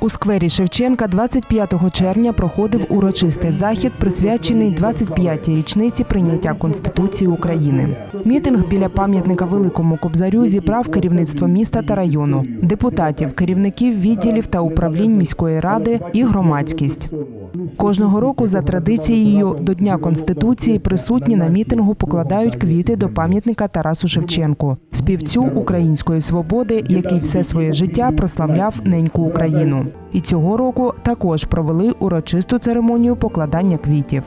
У сквері Шевченка 25 червня проходив урочистий захід, присвячений 25-й річниці прийняття Конституції України. Мітинг біля пам'ятника Великому Кобзарю зібрав керівництво міста та району, депутатів, керівників відділів та управлінь міської ради і громадськість. Кожного року за традицією до Дня Конституції присутні на мітингу покладають квіти до пам'ятника Тарасу Шевченку, співцю української свободи, який все своє життя прославляв неньку Україну. І цього року також провели урочисту церемонію покладання квітів.